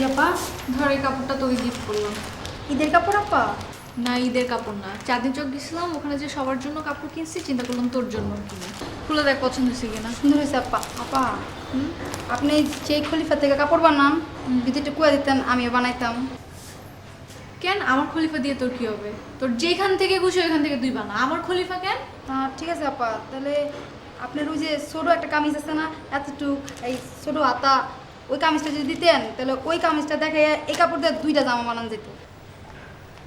জি আপা? ধর এই কাপড়টা তোকে গিফট করলাম। ঈদের কাপড় আপা? না ঈদের কাপড় না। চাঁদিন চক গেছিলাম ওখানে যে সবার জন্য কাপড় কিনছি চিন্তা করলাম তোর জন্য কিনে। খুলে দেখ পছন্দ হয়েছে কিনা। সুন্দর হয়েছে আপা। আপা? আপনি যে খলিফা থেকে কাপড় বানান যদি একটু কুয়া দিতেন আমিও বানাইতাম। কেন? আমার খলিফা দিয়ে তোর কি হবে? তোর যেখান থেকে খুশি ওইখান থেকে তুই বানা। আমার খলিফা কেন? ঠিক আছে আপা। তাহলে আপনার ওই যে ছোটো একটা কামিজ আছে না এতটুক এই ছোটো হাতা ওই কামিজটা যদি দিতেন তাহলে ওই কামিজটা দেখে এই কাপড় দিয়ে দুইটা জামা বানান যেত।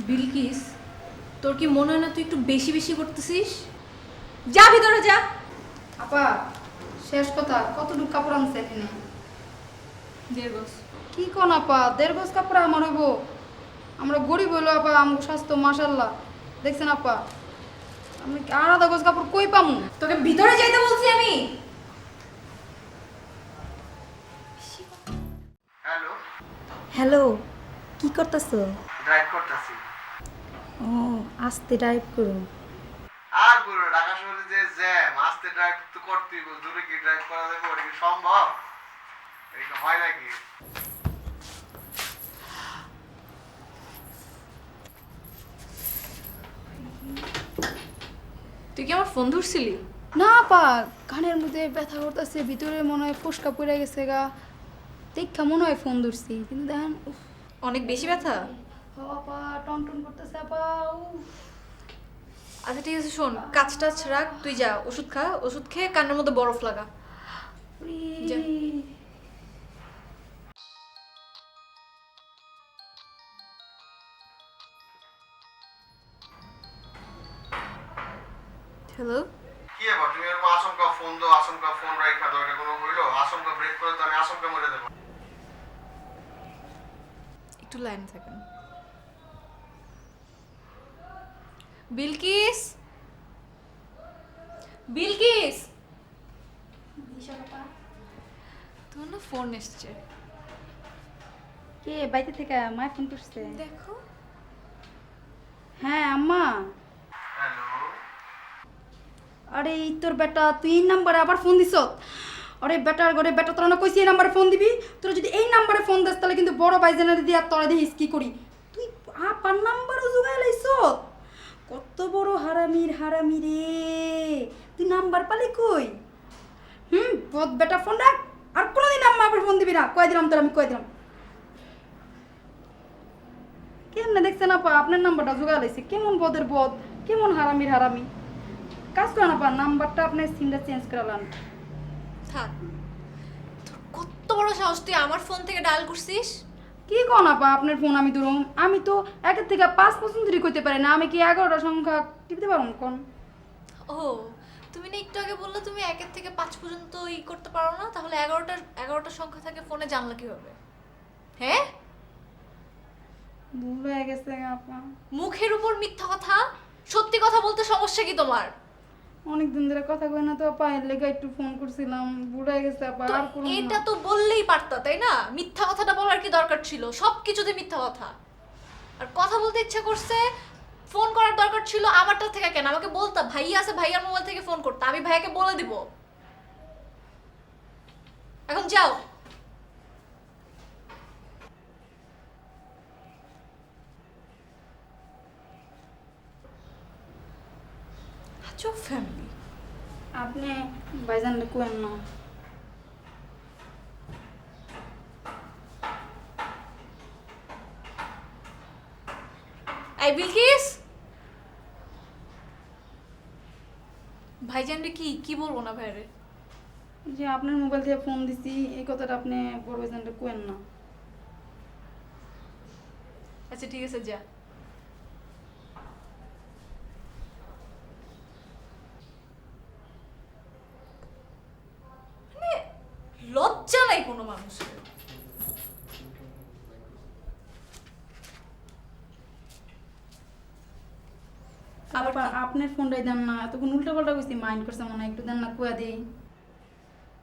বিলকিস তোর কি মনে হয় না তুই একটু বেশি বেশি করতেছিস? যা ভিতরে যা। আপা শেষ কথা কতটুকু কাপড় আনছে এনে দেড় বস কি কোন আপা দেড় গজ কাপড় আমার হইব। আমরা গরিব হইল আপা আমার স্বাস্থ্য মাসাল্লাহ দেখছেন আপা? আমি আধা গজ কাপড় কই পামু? তোকে ভিতরে যাইতে বলছি আমি। হ্যালো কি করতেছো? ড্রাইভ করতেছি। ও আস্তে ড্রাইভ করো। আর গুরু ঢাকা শহরে যে জ্যাম আস্তে ড্রাইভ তো করতেই হবে। দূরে কি ড্রাইভ করা যাবে ওটা কি সম্ভব? এটা হয় নাকি? তুই কি আমার ফোন ধরছিলি? না পা কানের মধ্যে ব্যথা করতেছে ভিতরে মনে হয় ফুসকা পড়ে গেছে গা। দেখা মনে হয় ফোন ধরছি কিন্তু দেখেন অনেক বেশি ব্যথা? আপা টন টন করতেছে আপা আচ্ছা ঠিক আছে শোন কাজ টাচ রাখ তুই যা ওষুধ খা ওষুধ খেয়ে কানের মধ্যে বরফ লাগা। যা। হ্যালো কি এবার তুমি এরকম আশঙ্কা ফোন দাও আশঙ্কা ফোন রাখা দাও এটা কোনো হইল? আশঙ্কা ব্রেক করে তো আমি আশঙ্কা মরে দেবো একটু লাইনে থাকেন। বিলকিস? বিলকিস? তোমার না ফোন এসছে। কে? বাইরে থেকে মায় ফোন করছে দেখো। হ্যাঁ আম্মা। আরে তোর বেটা তুই নাম্বারে আবার ফোন দিছ? আরে বেটার ঘরে বেটা, তোরা না কইছি এই নাম্বারে ফোন দিবি? তোরা যদি এই নাম্বারে ফোন দিস, তাহলে কিন্তু বড় ভাইজানের দিয়ে আর তোরা দেখিস কি করি। তুই আপার নাম্বারও জোগাই লাইছ? কত বড় হারামির হারামি রে। তুই নাম্বার পালি কই? হুম, বদ বেটা ফোন রাখ। আর কোনোদিন আম্মা ফোন দিবি না। কয়ে দিলাম তোর, আমি কয়ে দিলাম। কেমনে দেখছেন আপা, আপনার নাম্বারটা জোগাড় লাইছে। কেমন বদের বদ, কেমন হারামির হারামি। কাজ করেন আপা, নাম্বারটা আপনার সিমটা চেঞ্জ করালাম থাক। তোর কত বড় সাহস তুই আমার ফোন থেকে ডায়াল করছিস? কি কোন আপা আপনার ফোন আমি ধরুন আমি তো একের থেকে পাঁচ পর্যন্ত ধরে করতে পারি না আমি কি এগারোটা সংখ্যা টিপতে পারুন কোন? ও তুমি না একটু আগে বললে তুমি একের থেকে পাঁচ পর্যন্ত ই করতে পারো না তাহলে এগারোটা এগারোটা সংখ্যা থাকে ফোনে জানলা কীভাবে হ্যাঁ? ভুল হয়ে গেছে আপা। মুখের উপর মিথ্যা কথা? সত্যি কথা বলতে সমস্যা কি তোমার? অনেক দিন ধরে কথা কই না তো পায়ের লেগে একটু ফোন করছিলাম ভুল গেছে আপা আর করুন এটা তো বললেই পারতা তাই না? মিথ্যা কথাটা বলার কি দরকার ছিল? সব কিছুতে মিথ্যা কথা। আর কথা বলতে ইচ্ছা করছে ফোন করার দরকার ছিল আমারটা থেকে কেন? আমাকে বলতা ভাইয়া আছে ভাইয়ার মোবাইল থেকে ফোন করতে আমি ভাইয়াকে বলে দিব। এখন যাও। আজব ফ্যামিলি আপনি ভাইজান কোয়েন না। এই বিলকিস! ভাইজান রে কি কি বলব না ভাইরে? যে আপনার মোবাইল থেকে ফোন দিছি এই কথাটা আপনি বড় ভাইজানটা কোয়েন না। আচ্ছা ঠিক আছে যা মানে লজ্জা নাই কোনো মানুষের। আবার আপনার ফোনটাই দেন না এতক্ষণ উল্টা পাল্টা কইছি মাইন্ড করছে মনে হয় একটু দেন না কুয়া দেই।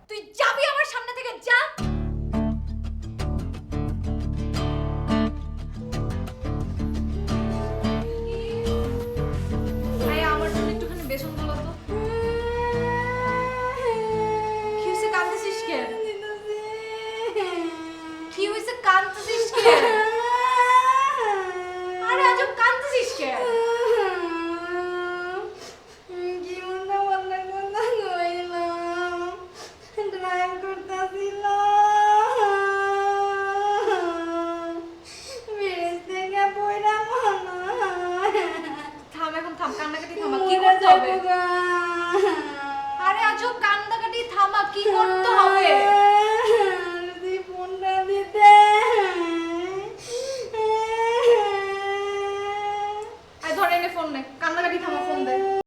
তুই যাবি